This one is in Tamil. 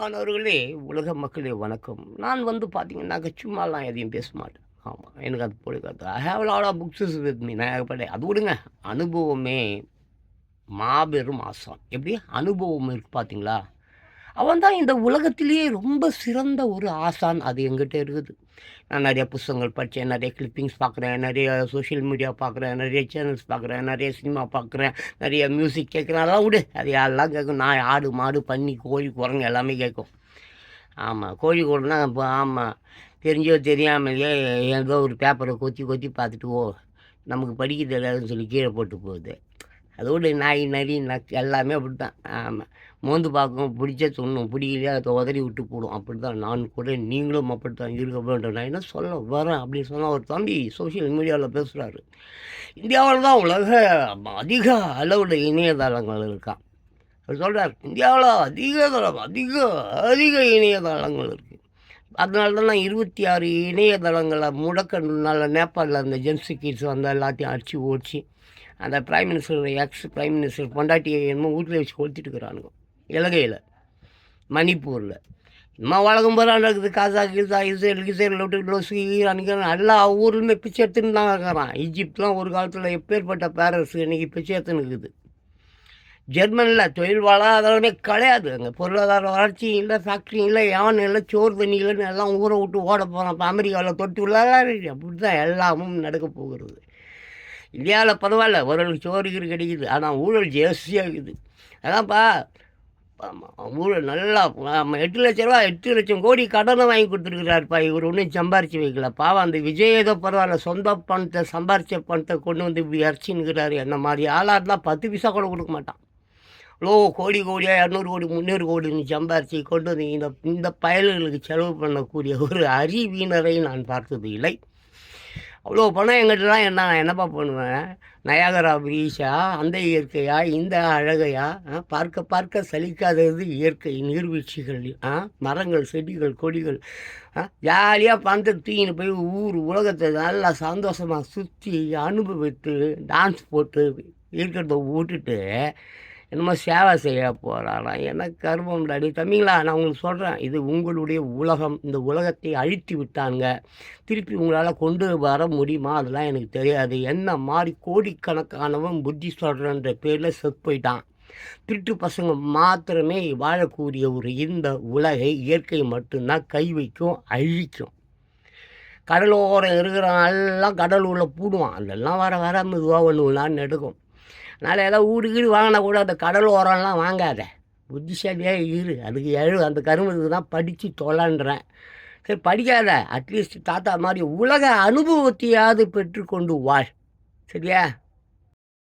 அன்பானவர்களே உலக மக்களே வணக்கம். நான் வந்து பார்த்தீங்கன்னாக்க சும்மாலாம் எதையும் பேச மாட்டேன். ஆமாம் எனக்கு அது பிடிக்காது I have lot of books with me நான் அது விடுங்க. அனுபவமே மாபெரும் ஆசான். எப்படி? அனுபவம் இருக்குது பார்த்தீங்களா அவன் தான் இந்த உலகத்திலேயே ரொம்ப சிறந்த ஒரு ஆசான். அது எங்கிட்ட இருக்குது. நான் நிறைய புத்தகங்கள் படித்தேன் நிறைய கிளிப்பிங்ஸ் பார்க்குறேன் நிறைய சோஷியல் மீடியா பார்க்குறேன் நிறைய சேனல்ஸ் பார்க்குறேன் நிறைய சினிமா பார்க்குறேன் நிறைய மியூசிக் கேட்குறேன். அதெல்லாம் விடு. அது எல்லாம் கேட்கும்? நான் ஆடு மாடு பண்ணி கோழி குரங்கு எல்லாமே கேட்கும். ஆமாம் கோழி குரங்குனா இப்போ ஆமாம் தெரிஞ்சோ தெரியாமலேயே ஏதோ ஒரு பேப்பரை கொத்தி கொத்தி பார்த்துட்டு ஓ நமக்கு படிக்க தெரியாதுன்னு சொல்லி கீழே போட்டு போகுது. அதோடு நாய் நரி நக் எல்லாமே அப்படி தான் ஆமாம் மோந்து பார்க்கும் பிடிச்ச சொன்னும் பிடிக்கலையா அதை உதறி விட்டு போடும். அப்படி தான் நான் கூட நீங்களும் அப்படி தான் இருக்க வேண்டும் நான் என்ன சொல்ல வரேன் அப்படின்னு சொன்னால் ஒரு தம்பி சோஷியல் மீடியாவில் பேசுகிறாரு இந்தியாவில் தான் உலக அதிக அளவில் இணையதளங்கள் இருக்கான் அவர் சொல்கிறார் இந்தியாவில் அதிக தளம் அதிக அதிக இணையதளங்கள் இருக்குது அதனால தான் நான் இருபத்தி ஆறு இணையதளங்களை முடக்கணுனால நேபாளில் அந்த ஜென்சி கிட்ஸ் வந்து எல்லாத்தையும் அடித்து ஓடிச்சு. அந்த prime minister ex prime minister பொண்டாட்டியை என்னமோ வீட்டில் வச்சு கொளுத்திட்டு இருக்கிறானுங்க இலங்கையில் மணிப்பூரில். இம்மா வழக்கம் போகிற நடக்குது காசா கீசா இஸ்ரேல் கிசேல் லொட்டு ஈரானுக்கு எல்லா ஊருமே பிச்சை எடுத்துன்னு தான் இருக்கிறான். ஈஜிப்ட்லாம் ஒரு காலத்தில் எப்பேற்பட்ட பேரரசு இன்றைக்கி பிச்சை எடுத்துன்னு இருக்குது. ஜெர்மனில் தொழில் வளாதாரமே கிடையாது. அங்கே பொருளாதார வளர்ச்சியும் இல்லை ஃபேக்ட்ரியும் இல்லை யானும் இல்லை சோறு தண்ணி இல்லைன்னு எல்லாம் ஊரை விட்டு ஓட போகிறான் இப்போ அமெரிக்காவில் தொட்டு உள்ளதான் அப்படி தான் எல்லாமும் நடக்க போகிறது. இந்தியாவில் பரவாயில்ல ஓரளவுக்கு சோறு கீறு கிடைக்குது. ஆனால் ஊழல் ஜாஸ்தியாகுது இருக்குது. அதான்ப்பா ஊழல் நல்லா நம்ம எட்டு லட்ச ரூபா எட்டு லட்சம் கோடி கடனை வாங்கி கொடுத்துருக்குறாருப்பா. இவர் ஒன்றும் சம்பாரிச்சு வைக்கல. பாவம் அந்த விஜய் ஏதோ பரவாயில்ல சொந்த பணத்தை சம்பாரிச்ச பணத்தை கொண்டு வந்து இப்படி அரைச்சின்னுக்கிறாரு. என்ன மாதிரி ஆளாக இருந்தால் பத்து பைசா கூட கொடுக்க மாட்டான். லோ கோடி கோடியாக இரநூறு கோடி முந்நூறு கோடின்னு சம்பாரித்து கொண்டு வந்து இந்த இந்த பயல்களுக்கு செலவு பண்ணக்கூடிய ஒரு அறிவீனரை நான் பார்த்தது இல்லை. அவ்வளோ பணம் எங்கிட்டலாம் என்ன நான் என்னப்பா பண்ணுவேன்? நயாகரா பிரீஷா அந்த இயற்கையா இந்த அழகையா? ஆ, பார்க்க பார்க்க சலிக்காதது இயற்கை நீர்வீழ்ச்சிகள் ஆ மரங்கள் செடிகள் கொடிகள் ஜாலியாக பணத்தை தூக்கின்னு போய் ஊர் உலகத்தை நல்லா சந்தோஷமாக சுற்றி அனுபவித்து டான்ஸ் போட்டு இருக்கிறத விட்டுட்டு என்னமோ சேவை செய்ய போகிறாராம் எனக்கு கர்மம் தம்பிங்களா நான் உங்களுக்கு சொல்கிறேன் இது உங்களுடைய உலகம். இந்த உலகத்தை அழித்து விட்டாங்க திருப்பி உங்களால் கொண்டு வர முடியுமா? அதெல்லாம் எனக்கு தெரியாது. என்ன மாதிரி கோடிக்கணக்கானவன் புத்தி சொல்கிறன்ற பேரில் செத்து போயிட்டான். திருட்டு பசங்க மாத்திரமே வாழக்கூடிய ஒரு இந்த உலகை இயற்கை மட்டும்தான் கை வைக்கும் அழிக்கும். கடலோரம் இருக்கிறவன் எல்லாம் கடல் உள்ள பூடுவான். அதெல்லாம் வர வர மெதுவாக ஒன்று ஒன்றான்னு எடுக்கும் அதனால் ஏதாவது வீடு கீடு வாங்கினா கூட அந்த கடல் ஓரம்லாம் வாங்காத. புத்திசாலியாக இரு. அதுக்கு எழு அந்த கருமத்துக்கு தான் படித்து தொலைன்றேன். சரி படிக்காத. அட்லீஸ்ட் தாத்தா மாதிரி உலக அனுபவத்தையாவது பெற்றுக்கொண்டு வாழ். சரியா?